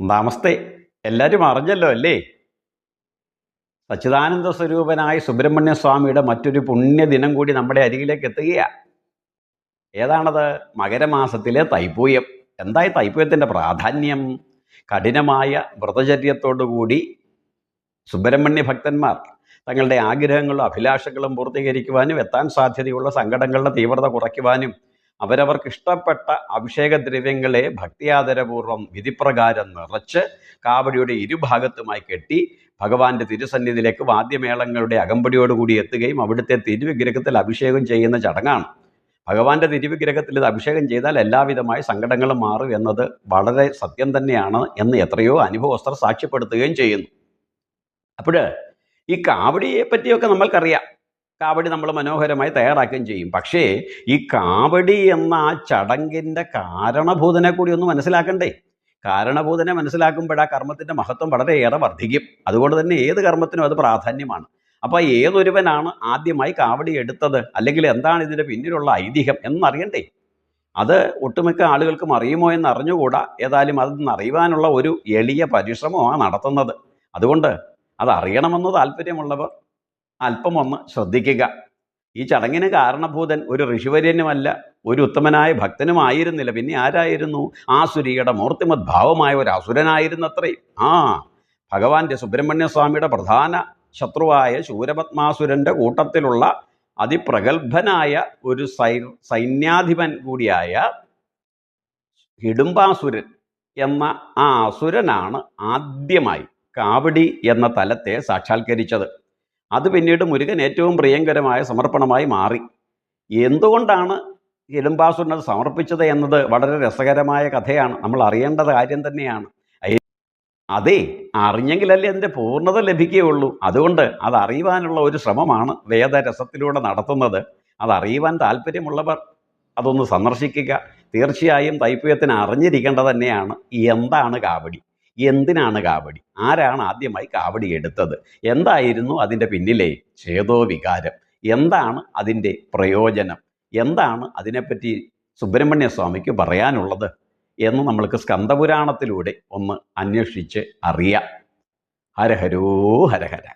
നമസ്തേ. എല്ലാവരും അറിഞ്ഞല്ലോ അല്ലേ? സച്ചിദാനന്ദ സ്വരൂപനായ സുബ്രഹ്മണ്യ സ്വാമിയുടെ മറ്റൊരു പുണ്യദിനം കൂടി നമ്മുടെ അരികിലേക്ക് എത്തുകയാണ് ഏതാണത്? മകരമാസത്തിലെ തൈപ്പൂയം. എന്തായി തൈപ്പൂയത്തിന്റെ പ്രാധാന്യം? കഠിനമായ വ്രതചര്യത്തോടുകൂടി സുബ്രഹ്മണ്യ ഭക്തന്മാർ തങ്ങളുടെ ആഗ്രഹങ്ങളും അഭിലാഷങ്ങളും പൂർത്തീകരിക്കുവാനും എത്താൻ സാധ്യതയുള്ള സങ്കടങ്ങളുടെ തീവ്രത കുറയ്ക്കുവാനും അവരവർക്ക് ഇഷ്ടപ്പെട്ട അഭിഷേകദ്രവ്യങ്ങളെ ഭക്തിയാദരപൂർവം വിധിപ്രകാരം നിറച്ച് കാവടിയുടെ ഇരുഭാഗത്തുമായി കെട്ടി ഭഗവാന്റെ തിരുസന്നിധിയിലേക്ക് വാദ്യമേളങ്ങളുടെ അകമ്പടിയോടുകൂടി എത്തുകയും അവിടുത്തെ തിരുവിഗ്രഹത്തിൽ അഭിഷേകം ചെയ്യുന്ന ചടങ്ങാണ്. ഭഗവാന്റെ തിരുവിഗ്രഹത്തിൽ ഇത് അഭിഷേകം ചെയ്താൽ എല്ലാവിധമായ സങ്കടങ്ങളും മാറും എന്നത് വളരെ സത്യം തന്നെയാണ് എന്ന് എത്രയോ അനുഭവസ്ഥർ സാക്ഷ്യപ്പെടുത്തുകയും ചെയ്യുന്നു. അപ്പോൾ ഈ കാവടിയെ പറ്റിയൊക്കെ നമ്മൾക്കറിയാം. കാവടി നമ്മൾ മനോഹരമായി തയ്യാറാക്കുകയും ചെയ്യും. പക്ഷേ ഈ കാവടി എന്ന ആ ചടങ്ങിന്റെ കാരണഭൂതനെ കൂടി ഒന്ന് മനസ്സിലാക്കണ്ടേ? കാരണഭൂതനെ മനസ്സിലാക്കുമ്പോൾ ആ കർമ്മത്തിന്റെ മഹത്വം വളരെയേറെ വർദ്ധിക്കും. അതുകൊണ്ട് തന്നെ ഏത് കർമ്മത്തിനും അത് പ്രാധാന്യമാണ്. അപ്പോൾ ഏതൊരുവനാണ് ആദ്യമായി കാവടി എടുത്തത്? അല്ലെങ്കിൽ എന്താണ് ഇതിന്റെ പിന്നിലുള്ള ഐതിഹ്യം എന്നറിയണ്ടേ? അത് ഒട്ടുമിക്ക ആളുകൾക്കും അറിയുമോ എന്ന് അറിഞ്ഞുകൂടാ ഏതായാലും അതൊന്ന് അറിയുവാനുള്ള ഒരു എളിയ പരിശ്രമമാണ് നടത്തുന്നത്. അതുകൊണ്ട് അത് അറിയണമെന്ന് താല്പര്യമുള്ളവർ അല്പം ഒന്ന് ശ്രദ്ധിക്കുക. ഈ ചടങ്ങിന് കാരണഭൂതൻ ഒരു ഋഷിവര്യനുമല്ല ഒരു ഉത്തമനായ ഭക്തനുമായിരുന്നില്ല. പിന്നെ ആരായിരുന്നു? ആസുരിയുടെ മൂർത്തിമത് ഭാവമായ ഒരു അസുരനായിരുന്നത്രയും ആ ഭഗവാന്റെ സുബ്രഹ്മണ്യസ്വാമിയുടെ പ്രധാന ശത്രുവായ ശൂരപത്മാസുരന്റെ കൂട്ടത്തിലുള്ള അതിപ്രഗത്ഭനായ ഒരു സൈ സൈന്യാധിപൻ കൂടിയായ ഹിഡുംബാസുരൻ എന്ന ആ അസുരനാണ് ആദ്യമായി കാവടി എന്ന തലത്തെ സാക്ഷാത്കരിച്ചത്. അത് പിന്നീട് മുരുകൻ ഏറ്റവും പ്രിയങ്കരമായ സമർപ്പണമായി മാറി. എന്തുകൊണ്ടാണ് എലുംബാസുരൻ അത് സമർപ്പിച്ചത് എന്നത് വളരെ രസകരമായ കഥയാണ്. നമ്മൾ അറിയേണ്ടത് കാര്യം തന്നെയാണ്. അതെ അറിഞ്ഞെങ്കിലല്ലേ അതിന്റെ പൂർണത ലഭിക്കുകയുള്ളൂ. അതുകൊണ്ട് അത് അറിയുവാനുള്ള ഒരു ശ്രമമാണ് വേദരസത്തിലൂടെ നടത്തുന്നത്. അത് അറിയുവാൻ താല്പര്യമുള്ളവർ അതൊന്ന് സന്ദർശിക്കുക. തീർച്ചയായും തൈപ്പൂയത്തിന് അറിഞ്ഞിരിക്കേണ്ടത് തന്നെയാണ്. എന്താണ് കാവടി? എന്തിനാണ് കാവടി? ആരാണ് ആദ്യമായി കാവടി എടുത്തത്? എന്തായിരുന്നു അതിന്റെ പിന്നിലെ ചേതോ വികാരം എന്താണ് അതിന്റെ പ്രയോജനം? എന്താണ് അതിനെപ്പറ്റി സുബ്രഹ്മണ്യ സ്വാമിക്ക് പറയാനുള്ളത്? എന്ന് നമ്മൾക്ക് സ്കന്ദപുരാണത്തിലൂടെ ഒന്ന് അന്വേഷിച്ച് അറിയാം. ഹരഹരോ ഹരഹര.